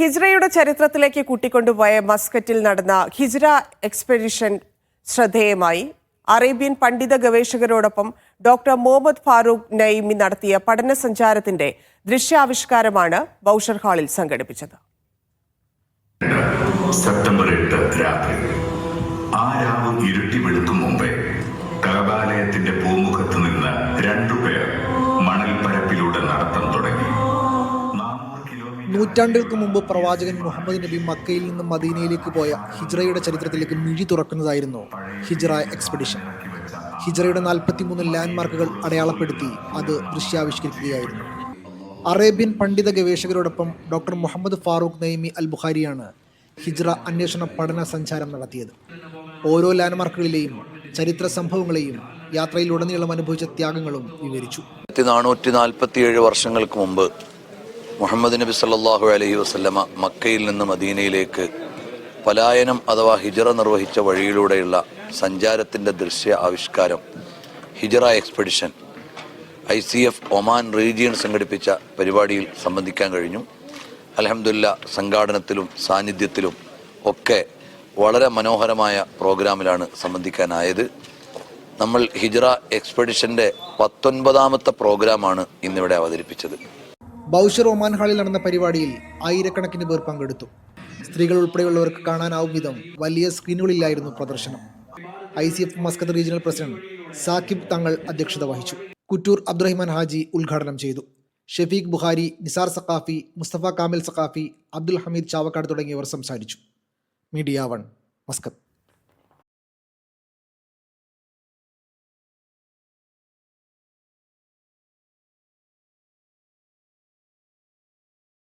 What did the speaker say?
ഹിജ്റയുടെ ചരിത്രത്തിലേക്ക് കൂട്ടിക്കൊണ്ടുപോയ മസ്കറ്റിൽ നടന്ന ഹിജ്റ എക്സ്പെഡിഷൻ ശ്രദ്ധേയമായി. അറേബ്യൻ പണ്ഡിത ഗവേഷകരോടൊപ്പം ഡോക്ടർ മുഹമ്മദ് ഫാറൂഖ് നയിമി നടത്തിയ പഠന സഞ്ചാരത്തിന്റെ ദൃശ്യാവിഷ്കാരമാണ് ബൌഷർ ഹാളിൽ സംഘടിപ്പിച്ചത്. സെപ്റ്റംബർ എട്ട് രാത്രി. ആ ഇരുട്ടി വെളുക്കും മുമ്പേ കലബാലയത്തിന്റെ പൂമുഖത്ത് നൂറ്റാണ്ടുകൾക്ക് മുമ്പ് പ്രവാചകൻ മുഹമ്മദ് നബി മക്കയിൽ നിന്നും മദീനയിലേക്ക് പോയ ഹിജ്റയുടെ ചരിത്രത്തിലേക്ക് മിഴി തുറക്കുന്നതായിരുന്നു ഹിജ്റ എക്സ്പെഡിഷൻ. ഹിജ്റയുടെ നാൽപ്പത്തിമൂന്ന് ലാൻഡ്മാർക്കുകൾ അടയാളപ്പെടുത്തി അത് ദൃശ്യാവിഷ്കരിക്കുകയായിരുന്നു. അറേബ്യൻ പണ്ഡിത ഗവേഷകരോടൊപ്പം ഡോക്ടർ മുഹമ്മദ് ഫാറൂഖ് നൈമി അൽ ബുഖാരിയാണ് ഹിജ്റ അന്വേഷണ പഠന സഞ്ചാരം നടത്തിയത്. ഓരോ ലാൻഡ്മാർക്കുകളിലെയും ചരിത്ര സംഭവങ്ങളെയും യാത്രയിലുടനീളം അനുഭവിച്ച ത്യാഗങ്ങളും വിവരിച്ചു. നാനൂറ്റി നാൽപ്പത്തിയേഴ് വർഷങ്ങൾക്ക് മുമ്പ് മുഹമ്മദ് നബി സല്ലാഹു അലഹി വസല്ലമ മക്കയിൽ നിന്ന് മദീനയിലേക്ക് പലായനം അഥവാ ഹിജറ നിർവഹിച്ച വഴിയിലൂടെയുള്ള സഞ്ചാരത്തിന്റെ ദൃശ്യ ആവിഷ്കാരം ഹിജറ expedition I C F Oman region സംഘടിപ്പിച്ച പരിപാടിയിൽ സംബന്ധിക്കാൻ കഴിഞ്ഞു. അലഹമുല്ല സംഘാടനത്തിലും സാന്നിധ്യത്തിലും ഒക്കെ വളരെ മനോഹരമായ പ്രോഗ്രാമിലാണ് സംബന്ധിക്കാനായത്. നമ്മൾ ഹിജറ എക്സ്പെഡിഷന്റെ പത്തൊൻപതാമത്തെ പ്രോഗ്രാമാണ് ഇന്നിവിടെ അവതരിപ്പിച്ചത്. ബൗഷർ ഒമാൻ ഹാളിൽ നടന്ന പരിപാടിയിൽ ആയിരക്കണക്കിന് പേർ പങ്കെടുത്തു. സ്ത്രീകൾ ഉൾപ്പെടെയുള്ളവർക്ക് കാണാനാവും വിധം വലിയ സ്ക്രീനുകളിലായിരുന്നു പ്രദർശനം. I C F Muscat regional president Saqib Thangal അധ്യക്ഷത വഹിച്ചു. കുറ്റൂർ അബ്ദുറഹിമാൻ ഹാജി ഉദ്ഘാടനം ചെയ്തു. ഷെഫീഖ് ബുഹാരി നിസാർ സഖാഫി മുസ്തഫ കാമിൽ സഖാഫി അബ്ദുൽ ഹമീദ് ചാവക്കാട് തുടങ്ങിയവർ സംസാരിച്ചു. Media one Muscat.